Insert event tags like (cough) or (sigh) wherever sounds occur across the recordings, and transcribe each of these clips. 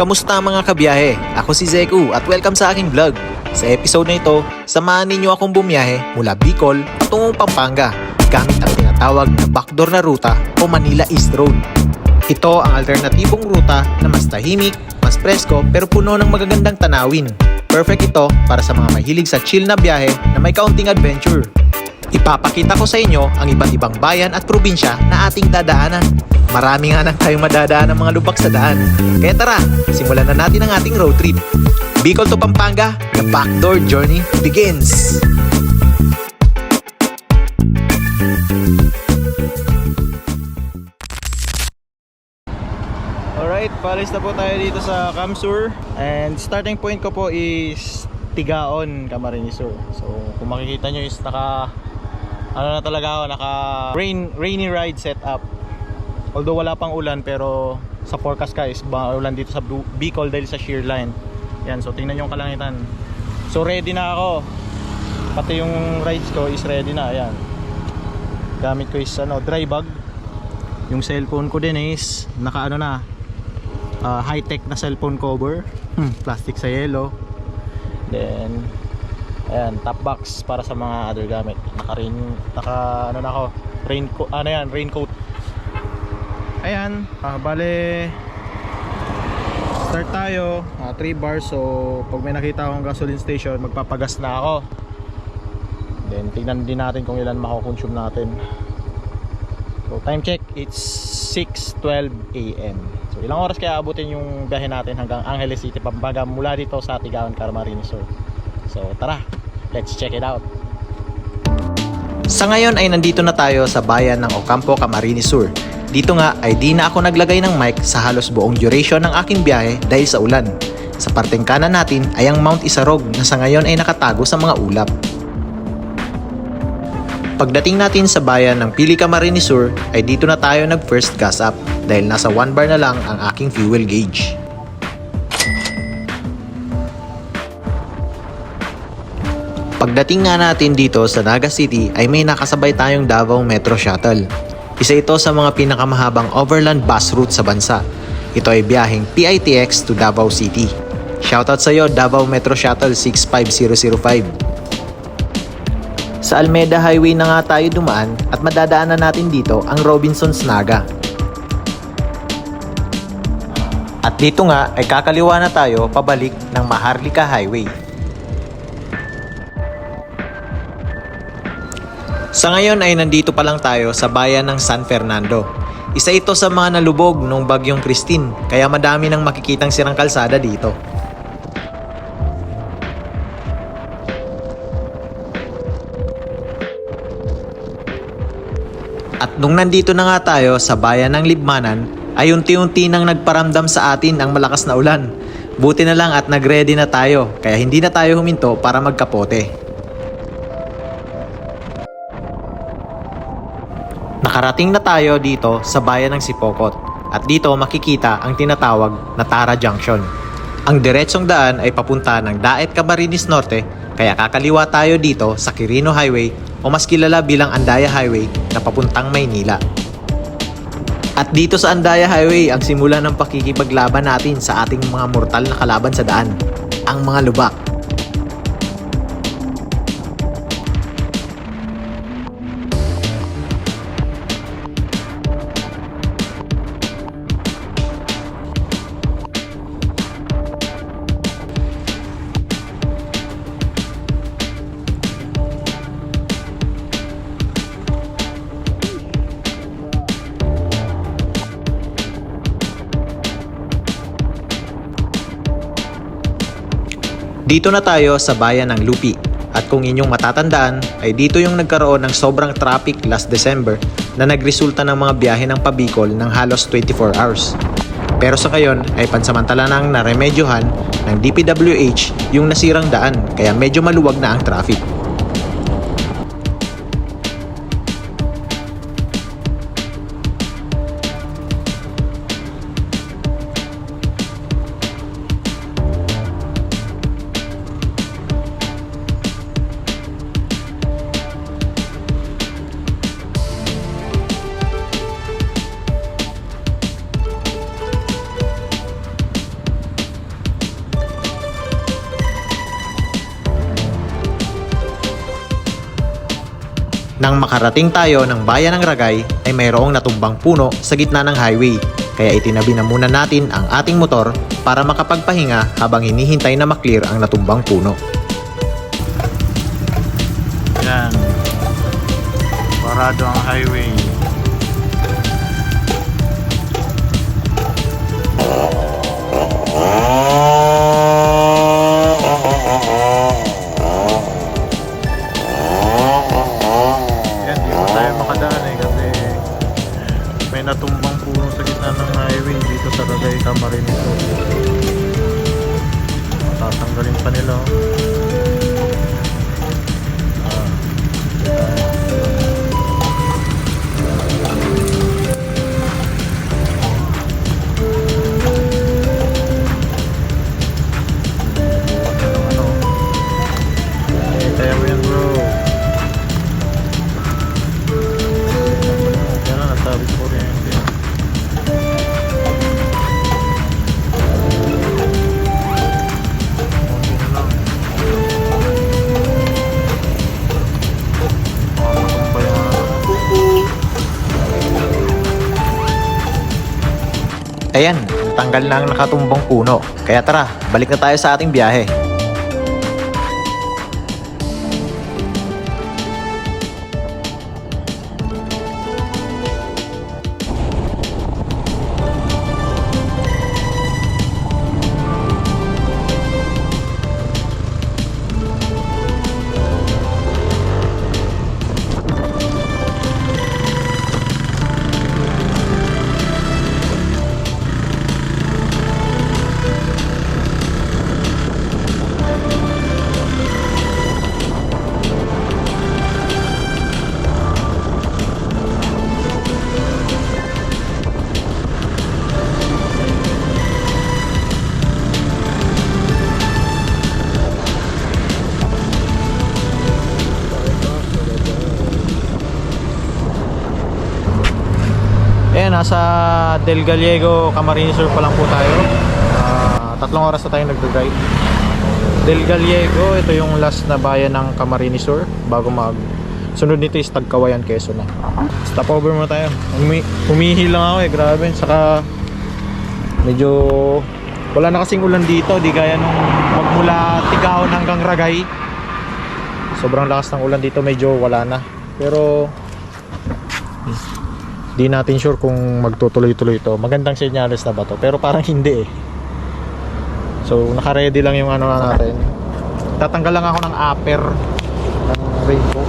Kamusta mga kabiyahe? Ako si Zeku at welcome sa aking vlog. Sa episode na ito, samahan ninyo akong bumiyahe mula Bicol patungong Pampanga gamit ang tinatawag na backdoor na ruta o Manila East Road. Ito ang alternatibong ruta na mas tahimik, mas presko pero puno ng magagandang tanawin. Perfect ito para sa mga mahilig sa chill na biyahe na may kaunting adventure. Ipapakita ko sa inyo ang iba't ibang bayan at probinsya na ating dadaanan. Marami nga nang tayong madadaan ng mga lubak sa daan. Kaya tara, simulan na natin ang ating road trip. Bicol to Pampanga, the backdoor journey begins! Alright, palis na po tayo dito sa Camsur And starting point ko po is Tigaon, Camarines Sur So kung makikita nyo is naka Ano na talaga ako, naka rain, rainy ride setup. Although wala pang ulan pero sa forecast ba ulan dito sa Bicol dahil sa shear line. Yan, so tingnan yung kalangitan. So ready na ako. Pati yung rides ko is ready na, ayan. Gamit ko is ano, dry bag. Yung cellphone ko din is naka ano na uh, high-tech na cellphone cover. Hmm, plastic sa yellow then ayan top box para sa mga other gamit. Naka rain naka ano na ako raincoat ano yan raincoat. Ayan ah, bale start tayo. 3 bars so pag may nakita akong gasoline station magpapagas na ako. Then tignan din natin kung ilan makukonsume natin. So time check, it's 6.12 a.m. So ilang oras kaya abutin yung biyahe natin hanggang Angeles City, Pampanga mula dito sa Tigaon, Camarines Sur. So tara, let's check it out. Sa ngayon ay nandito na tayo sa bayan ng Ocampo, Camarines Sur. Dito nga ay di na ako naglagay ng mic sa halos buong duration ng aking biyahe dahil sa ulan. Sa parteng kanan natin ay ang Mount Isarog na sa ngayon ay nakatago sa mga ulap. Pagdating natin sa bayan ng Pili Camarines Sur ay dito na tayo nag first gas up dahil nasa 1 bar na lang ang aking fuel gauge. Pagdating nga natin dito sa Naga City ay may nakasabay tayong Davao Metro Shuttle. Isa ito sa mga pinakamahabang overland bus route sa bansa. Ito ay biyaheng PITX to Davao City. Shoutout sa iyo Davao Metro Shuttle 65005. Sa Almeda Highway na nga tayo dumaan at madadaanan natin dito ang Robinson's Naga. At dito nga ay kakaliwa na tayo pabalik ng Maharlika Highway. Sa ngayon ay nandito pa lang tayo sa bayan ng San Fernando. Isa ito sa mga nalubog nung bagyong Christine kaya madami nang makikitang sirang kalsada dito. At nung nandito na nga tayo sa bayan ng Libmanan, ay unti-unti nang nagparamdam sa atin ang malakas na ulan. Buti na lang at nagready na tayo, kaya hindi na tayo huminto para magkapote. Nakarating na tayo dito sa bayan ng Sipokot at dito makikita ang tinatawag na Tara Junction. Ang diretsong daan ay papunta ng Daet Camarines Norte kaya kakaliwa tayo dito sa Quirino Highway o mas kilala bilang Andaya Highway na papuntang Maynila. At dito sa Andaya Highway ang simula ng pakikipaglaban natin sa ating mga mortal na kalaban sa daan, ang mga lubak. Dito na tayo sa bayan ng Lupi. At kung inyong matatandaan, ay dito yung nagkaroon ng sobrang traffic last December na nagresulta ng mga biyahe ng pabikol ng halos 24 hours. Pero sa ngayon ay pansamantala nang naremedyohan ng DPWH yung nasirang daan kaya medyo maluwag na ang traffic. Makarating tayo ng bayan ng Ragay ay mayroong natumbang puno sa gitna ng highway. Kaya itinabi na muna natin ang ating motor para makapagpahinga habang hinihintay na maklear ang natumbang puno. Yan. Parado ang highway. you tanggal na ang nakatumbang puno. Kaya tara, balik na tayo sa ating biyahe. Del Gallego, Camarines Sur pa lang po tayo. Ah, tatlong oras na tayo nagdadrive. Del Gallego, ito yung last na bayan ng Camarines Sur bago mag sunod nito is Tagkawayan, Quezon na. Stop over muna tayo. Umi humihil lang ako eh, grabe. Saka medyo wala na kasing ulan dito, di gaya nung magmula Tigaon hanggang Ragay. Sobrang lakas ng ulan dito, medyo wala na. Pero di natin sure kung magtutuloy-tuloy ito. Magandang senyales na ba to? Pero parang hindi eh. So, naka-ready lang yung ano na natin. Tatanggal lang ako ng upper ng rainbow.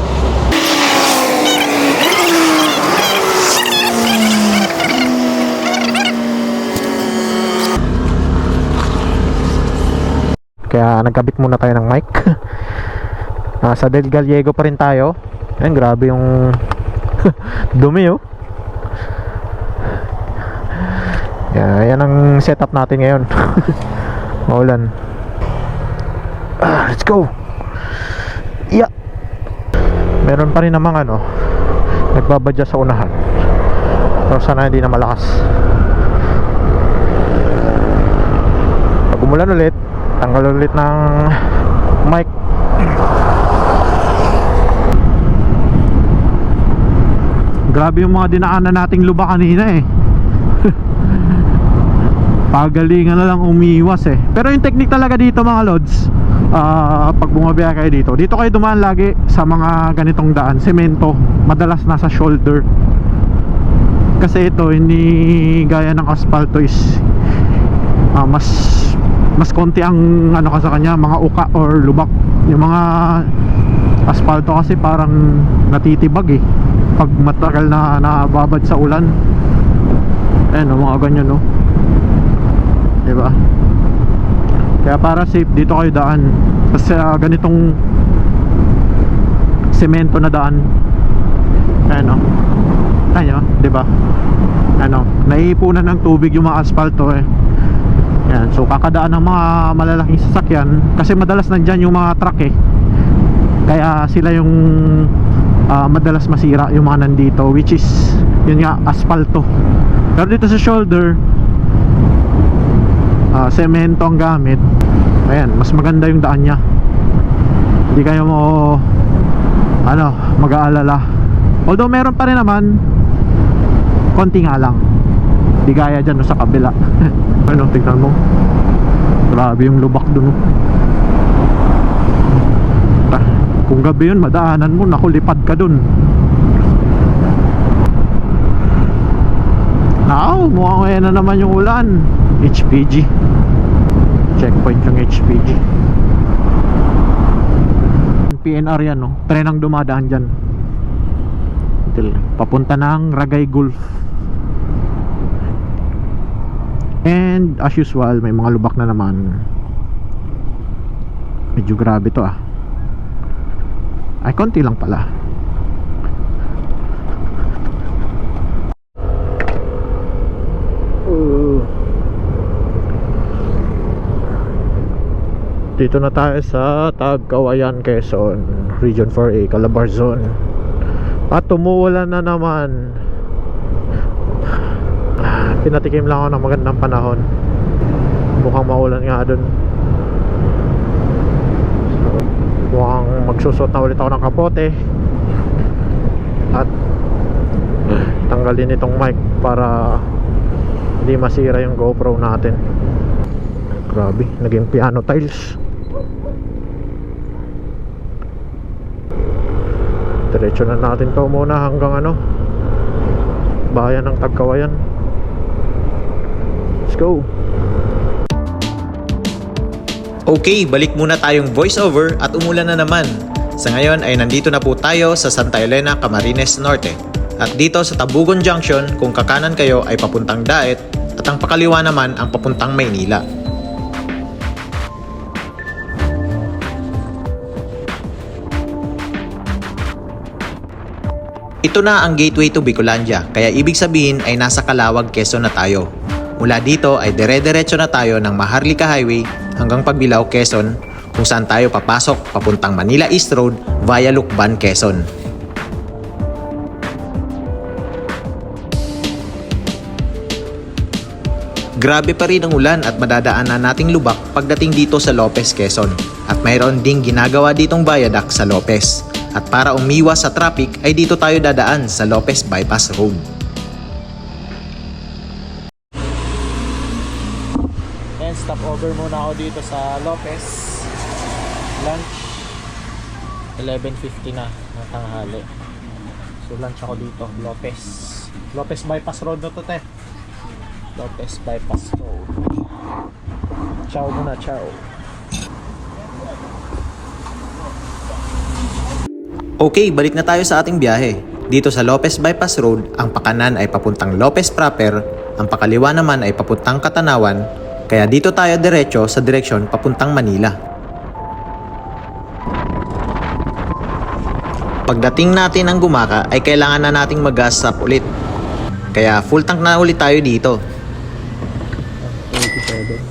Kaya nagkabit muna tayo ng mic. (laughs) Nasa Del Gallego pa rin tayo. Ayan, grabe yung (laughs) dumi oh. Yeah, yan ang setup natin ngayon. (laughs) Maulan. Ah, let's go. Yeah. Meron pa rin namang ano, nagbabadya sa unahan. Pero sana hindi na malakas. Pag ulit, tanggal ulit ng mic. Grabe yung mga dinaanan nating luba kanina eh. Pagalingan na lang umiwas eh. Pero yung technique talaga dito mga lods ah, pag bumabiya kayo dito dito kayo dumaan lagi sa mga ganitong daan. Semento madalas nasa shoulder. Kasi ito hindi gaya ng asphalto is ah, mas mas konti ang ano ka sa kanya mga uka or lubak. Yung mga asphalto kasi parang natitibag eh. Pag matagal na nababad sa ulan. Ayan o, mga ganyan no Diba? Kaya para safe dito kayo daan. Kasi ah, ganitong Semento na daan. Ayan o Ayan o, diba? Ano, naiipunan ng tubig yung mga asfalto eh. Yan, so kakadaan ng mga malalaking sasakyan. Kasi madalas nandyan yung mga truck eh. Kaya sila yung ah, madalas masira yung mga nandito Which is, yun nga, asfalto pero dito sa shoulder ah, semento ang gamit ayan mas maganda yung daan niya hindi kayo mo ano mag-aalala Although meron pa rin naman, konti nga lang. Di gaya dyan no, sa kabila. (laughs) ano, tignan mo. Grabe yung lubak dun. oh. Ah, Kung gabi yun, madaanan mo, naku, lipad ka dun. Naaw, mukhang ngayon na naman yung ulan. HPG. Checkpoint yung HPG. PNR yan, no? Tren ang dumadaan dyan. Until, papunta ng Ragay Gulf. And as usual, may mga lubak na naman. Medyo grabe to ah. Ay, konti lang pala. Dito na tayo sa Tagkawayan, Quezon Region 4A, Calabarzon At tumuulan na naman. Pinatikim lang ako ng magandang panahon. Mukhang maulan nga dun. So, Mukhang magsusot na ulit ako ng kapote. At Tanggalin itong mic para Hindi masira yung GoPro natin. Grabe, naging piano tiles Diretso na natin to muna hanggang ano Bayan ng Tagkawayan Let's go Okay, balik muna tayong voiceover at umulan na naman. Sa ngayon ay nandito na po tayo sa Santa Elena, Camarines Norte. At dito sa Tabugon Junction, kung kakanan kayo ay papuntang Daet at ang pakaliwa naman ang papuntang Maynila. Ito na ang gateway to Bicolandia, kaya ibig sabihin ay nasa Calawag, Quezon na tayo. Mula dito ay dire-diretso na tayo ng Maharlika Highway hanggang Pagbilao, Quezon, kung saan tayo papasok papuntang Manila East Road via Lukban, Quezon. Grabe pa rin ang ulan at madadaanan nating lubak pagdating dito sa Lopez, Quezon. At mayroon ding ginagawa ditong viaduct sa Lopez. At para umiwas sa traffic ay dito tayo dadaan sa Lopez Bypass Road. And stop over muna ako dito sa Lopez. Lunch. 11.50 na ng tanghali. So lunch ako dito, Lopez. Lopez Bypass Road na to, te. Lopez Bypass Road. Ciao muna, ciao. Okay, balik na tayo sa ating biyahe. Dito sa Lopez Bypass Road, ang pakanan ay papuntang Lopez proper, ang pakaliwa naman ay papuntang Katanawan, kaya dito tayo diretso sa direksyon papuntang Manila. Pagdating natin ng Gumaka ay kailangan na nating mag-gas up ulit. Kaya full tank na ulit tayo dito. 87.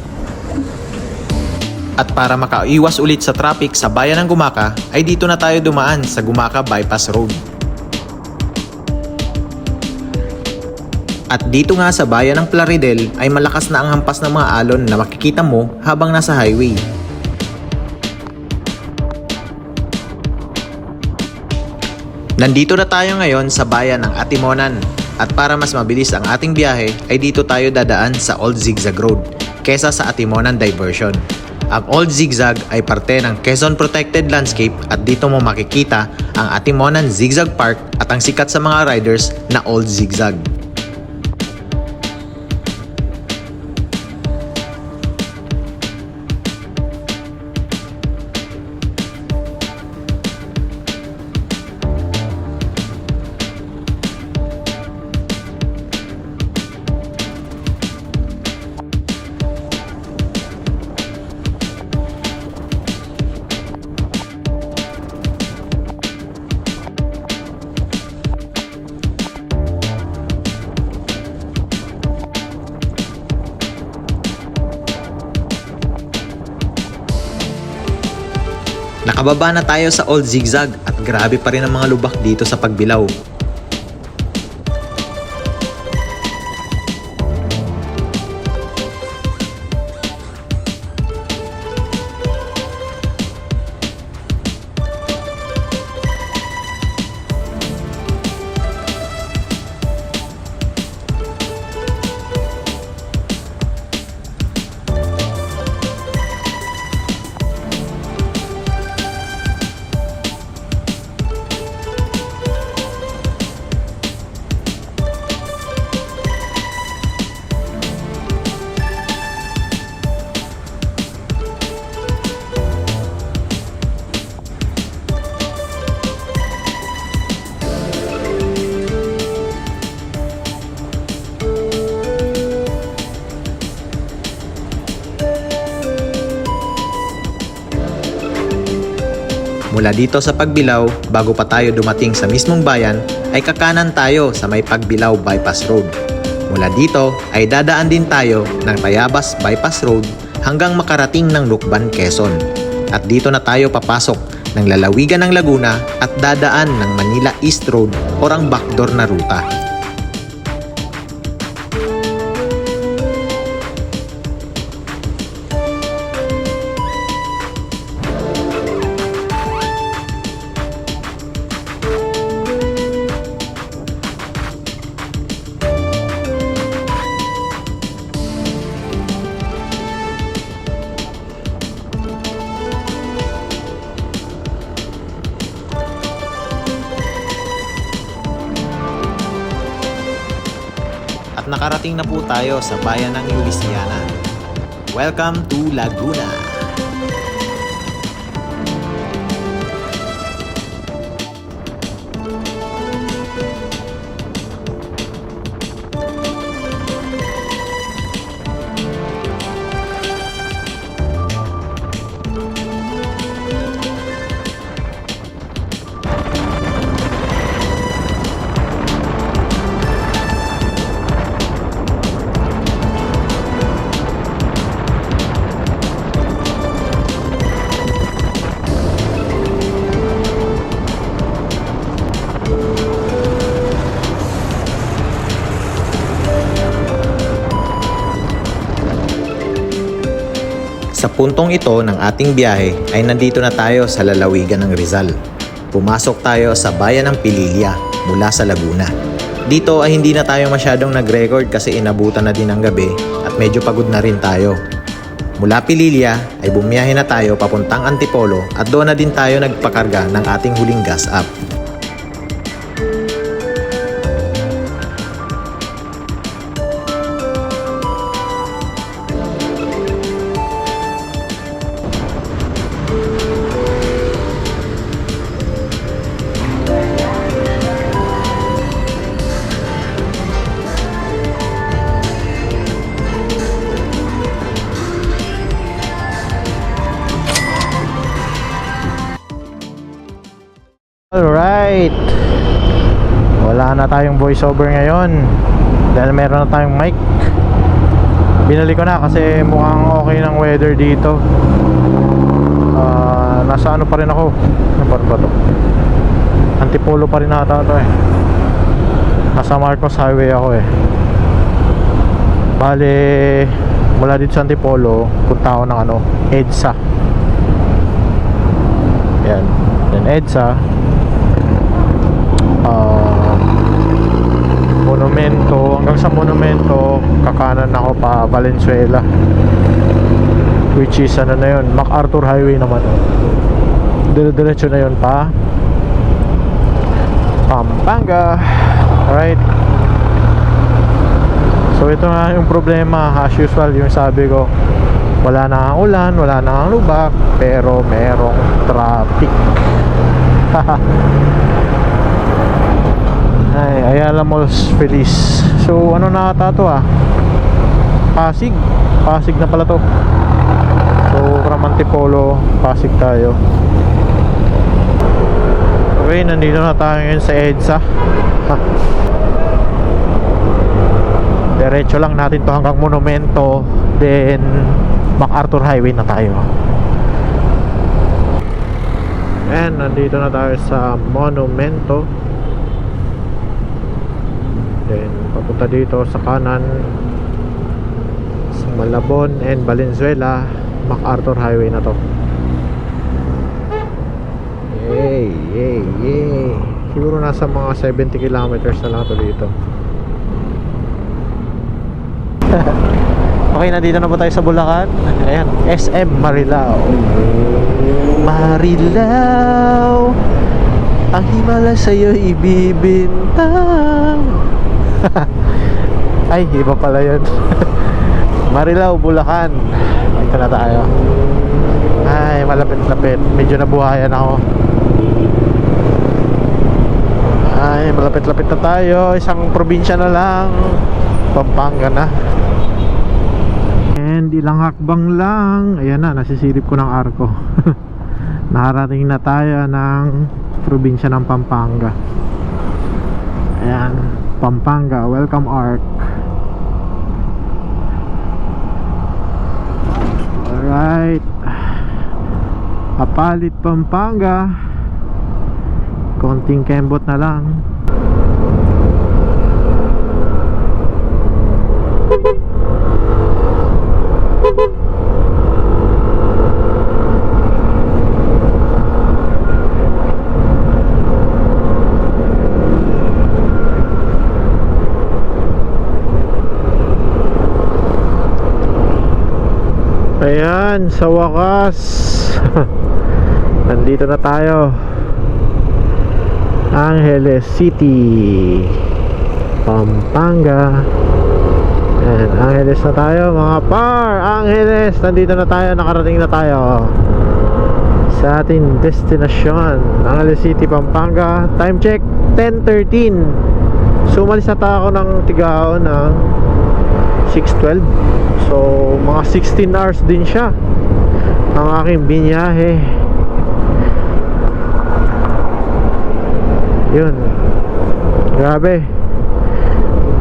At para makaiwas ulit sa traffic sa bayan ng Gumaka, ay dito na tayo dumaan sa Gumaka Bypass Road. At dito nga sa bayan ng Plaridel ay malakas na ang hampas ng mga alon na makikita mo habang nasa highway. Nandito na tayo ngayon sa bayan ng Atimonan at para mas mabilis ang ating biyahe ay dito tayo dadaan sa Old Zigzag Road kesa sa Atimonan Diversion. Ang Old Zigzag ay parte ng Quezon Protected Landscape at dito mo makikita ang Atimonan Zigzag Park at ang sikat sa mga riders na Old Zigzag. Nakababa na tayo sa Old Zigzag at grabe pa rin ang mga lubak dito sa Pagbilao. Mula dito sa Pagbilao, bago pa tayo dumating sa mismong bayan, ay kakanan tayo sa may Pagbilao Bypass Road. Mula dito ay dadaan din tayo ng Tayabas Bypass Road hanggang makarating ng Lukban, Quezon. At dito na tayo papasok ng lalawigan ng Laguna at dadaan ng Manila East Road o ang backdoor na ruta. Nakarating na po tayo sa bayan ng Louisiana. Welcome to Laguna! Sa puntong ito ng ating biyahe ay nandito na tayo sa lalawigan ng Rizal. Pumasok tayo sa bayan ng Pililya mula sa Laguna. Dito ay hindi na tayo masyadong nag-record kasi inabutan na din ang gabi at medyo pagod na rin tayo. Mula Pililya ay bumiyahe na tayo papuntang Antipolo at doon na din tayo nagpakarga ng ating huling gas up. Wala na tayong voiceover ngayon. Dahil meron na tayong mic. Binali ko na kasi mukhang okay ng weather dito. Ah, nasa ano pa rin ako. Ano ba to? Antipolo pa rin ata to eh. Nasa Marcos Highway ako eh. Bale, mula dito sa Antipolo, punta ako ng ano, EDSA. Yan. Then EDSA, monumento hanggang sa monumento kakanan ako pa Valenzuela. Which is ano na yun MacArthur Highway naman. Dire-diretso na yun pa Pampanga. Alright. So ito nga yung problema. As usual yung sabi ko wala na ang ulan wala na ang lubak pero merong traffic (laughs) Ayala Malls Feliz. So, ano na ata to ah? Pasig. Pasig na pala to. So, from Antipolo, Pasig tayo. Okay, nandito na tayo ngayon sa EDSA. Ha. Diretso lang natin to hanggang Monumento. Then, MacArthur Highway na tayo. And, nandito na tayo sa Monumento. Then papunta dito sa kanan sa Malabon and Valenzuela MacArthur Highway na to. Yay, yay, yay. Siguro nasa mga 70 kilometers na lang to dito. (laughs) Okay, nandito na po tayo sa Bulacan. Ayan, SM Marilao. Marilao Ang himala sa'yo ibibintang (laughs) Ay, iba pala yun. (laughs) Marilao, Bulacan. Dito na tayo. Ay, malapit-lapit. Medyo nabuhayan ako. Ay, malapit-lapit na tayo. Isang probinsya na lang. Pampanga na. And ilang hakbang lang. Ayan na, nasisilip ko ng arko. (laughs) Nakarating na tayo ng probinsya ng Pampanga. Ayan, Pampanga, welcome Arc. Alright. Kapalit Pampanga. Konting kembot na lang. Ayan, sa wakas. (laughs) Nandito na tayo. Angeles City. Pampanga. Ayan, Angeles na tayo mga par. Angeles, nandito na tayo, nakarating na tayo. Sa ating destinasyon. Angeles City, Pampanga. Time check, 10.13. So, umalis na tayo ako ng Tigaon ng 6.12 So mga 16 hours din siya Ang aking binyahe. Yun. Grabe.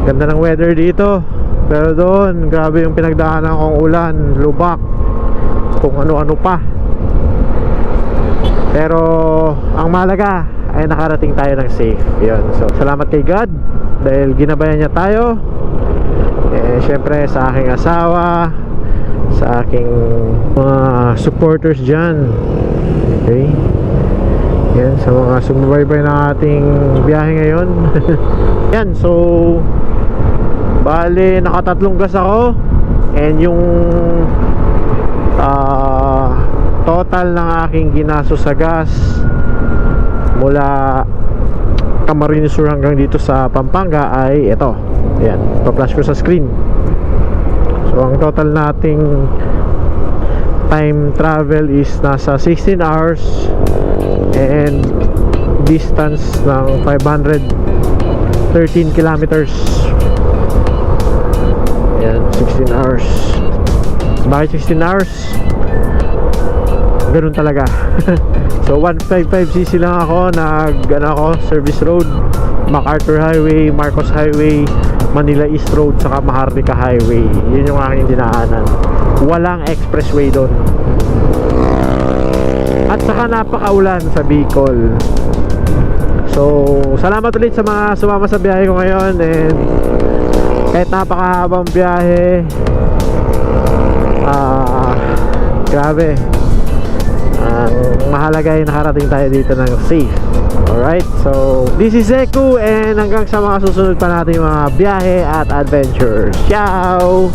Ganda ng weather dito. Pero doon Grabe yung pinagdaanan kong ulan Lubak Kung ano-ano pa. Pero Ang malaga Ay nakarating tayo ng safe. Yun. So salamat kay God Dahil ginabayan niya tayo eh, syempre sa aking asawa sa aking mga supporters dyan. Okay? Yan sa mga sumubaybay ng ating biyahe ngayon. (laughs) Yan so bali nakatatlong gas ako. And yung ah, total ng aking ginaso sa gas mula Camarines Sur hanggang dito sa Pampanga ay ito Ayan, pa-flash ko sa screen. So, ang total nating time travel is nasa 16 hours and distance ng 513 kilometers. Ayan, 16 hours. Bakit 16 hours? Ganun talaga. (laughs) so, 155cc lang ako, nag, ano ako, service road, MacArthur Highway, Marcos Highway, Manila East Road saka Maharlika Highway. Yun yung aking dinaanan. Walang expressway doon. At saka napakaulan sa Bicol. So salamat ulit sa mga sumama sa biyahe ko ngayon and kahit napakahabang biyahe ah grabe ang mahalaga ay nakarating tayo dito ng safe Alright, so this is Eku and hanggang sa mga susunod pa natin mga biyahe at adventures. Ciao!